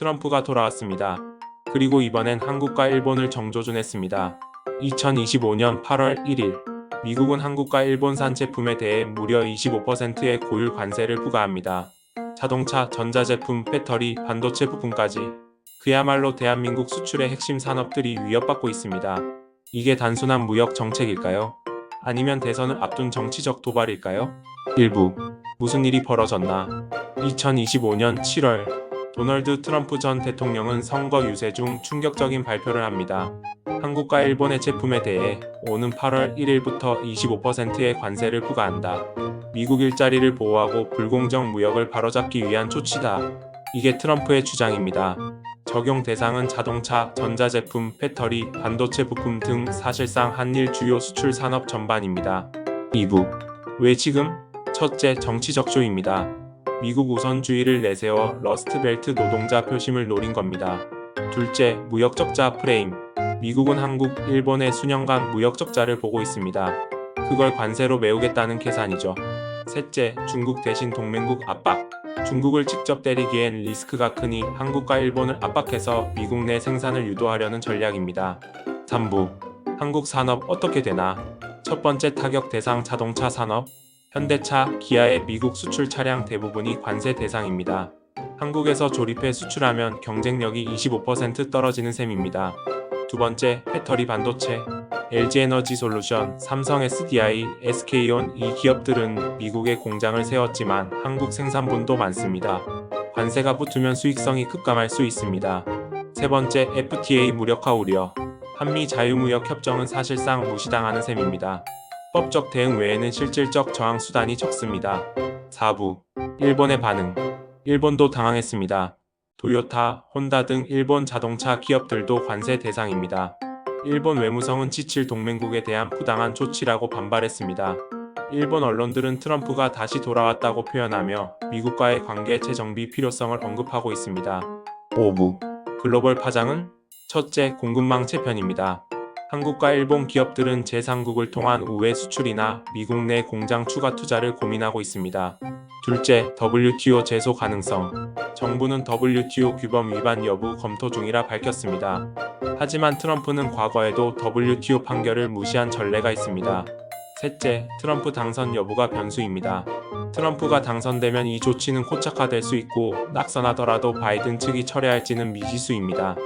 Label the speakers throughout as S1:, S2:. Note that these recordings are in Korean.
S1: 트럼프가 돌아왔습니다. 그리고 이번엔 한국과 일본을 정조준했습니다. 2025년 8월 1일 미국은 한국과 일본산 제품에 대해 무려 25%의 고율 관세를 부과합니다. 자동차, 전자제품, 배터리, 반도체 부품까지 그야말로 대한민국 수출의 핵심 산업들이 위협받고 있습니다. 이게 단순한 무역 정책일까요? 아니면 대선을 앞둔 정치적 도발일까요? 일부 무슨 일이 벌어졌나? 2025년 7월 도널드 트럼프 전 대통령은 선거 유세 중 충격적인 발표를 합니다. 한국과 일본의 제품에 대해 오는 8월 1일부터 25%의 관세를 부과한다. 미국 일자리를 보호하고 불공정 무역을 바로잡기 위한 조치다. 이게 트럼프의 주장입니다. 적용 대상은 자동차, 전자제품, 배터리, 반도체 부품 등 사실상 한일 주요 수출 산업 전반입니다. 2부. 왜 지금? 첫째, 정치적 쇼입니다. 미국 우선주의를 내세워 러스트벨트 노동자 표심을 노린 겁니다. 둘째, 무역 적자 프레임. 미국은 한국, 일본의 수년간 무역 적자를 보고 있습니다. 그걸 관세로 메우겠다는 계산이죠. 셋째, 중국 대신 동맹국 압박. 중국을 직접 때리기엔 리스크가 크니 한국과 일본을 압박해서 미국 내 생산을 유도하려는 전략입니다. 3부. 한국 산업 어떻게 되나? 첫 번째 타격 대상 자동차 산업. 현대차, 기아의 미국 수출 차량 대부분이 관세 대상입니다. 한국에서 조립해 수출하면 경쟁력이 25% 떨어지는 셈입니다. 두 번째, 배터리 반도체. LG에너지 솔루션, 삼성 SDI, SK온 이 기업들은 미국에 공장을 세웠지만 한국 생산분도 많습니다. 관세가 붙으면 수익성이 급감할 수 있습니다. 세 번째, FTA 무력화 우려. 한미 자유무역 협정은 사실상 무시당하는 셈입니다. 법적 대응 외에는 실질적 저항 수단이 적습니다. 4부. 일본의 반응. 일본도 당황했습니다. 도요타, 혼다 등 일본 자동차 기업들도 관세 대상입니다. 일본 외무성은 지칠 동맹국에 대한 부당한 조치라고 반발했습니다. 일본 언론들은 트럼프가 다시 돌아왔다고 표현하며 미국과의 관계 재정비 필요성을 언급하고 있습니다. 5부. 글로벌 파장은 첫째, 공급망 재편입니다. 한국과 일본 기업들은 제3국을 통한 우회 수출이나 미국 내 공장 추가 투자를 고민하고 있습니다. 둘째, WTO 제소 가능성. 정부는 WTO 규범 위반 여부 검토 중이라 밝혔습니다. 하지만 트럼프는 과거에도 WTO 판결을 무시한 전례가 있습니다. 셋째, 트럼프 당선 여부가 변수입니다. 트럼프가 당선되면 이 조치는 코착화될 수 있고 낙선하더라도 바이든 측이 철회할지는 미지수입니다.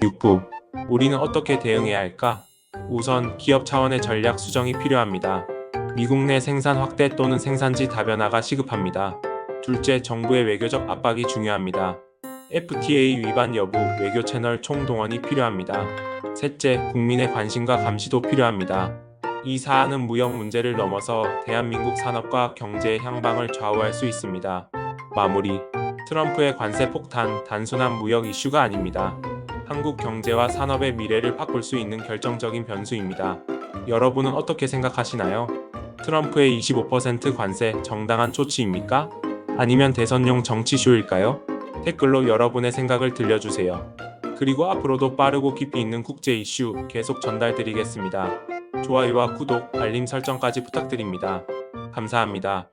S1: 6부. 우리는 어떻게 대응해야 할까? 우선 기업 차원의 전략 수정이 필요합니다. 미국 내 생산 확대 또는 생산지 다변화가 시급합니다. 둘째, 정부의 외교적 압박이 중요합니다. FTA 위반 여부, 외교 채널 총동원이 필요합니다. 셋째, 국민의 관심과 감시도 필요합니다. 이 사안은 무역 문제를 넘어서 대한민국 산업과 경제의 향방을 좌우할 수 있습니다. 마무리. 트럼프의 관세 폭탄 단순한 무역 이슈가 아닙니다. 한국 경제와 산업의 미래를 바꿀 수 있는 결정적인 변수입니다. 여러분은 어떻게 생각하시나요? 트럼프의 25% 관세 정당한 조치입니까? 아니면 대선용 정치쇼일까요? 댓글로 여러분의 생각을 들려주세요. 그리고 앞으로도 빠르고 깊이 있는 국제 이슈 계속 전달드리겠습니다. 좋아요와 구독, 알림 설정까지 부탁드립니다. 감사합니다.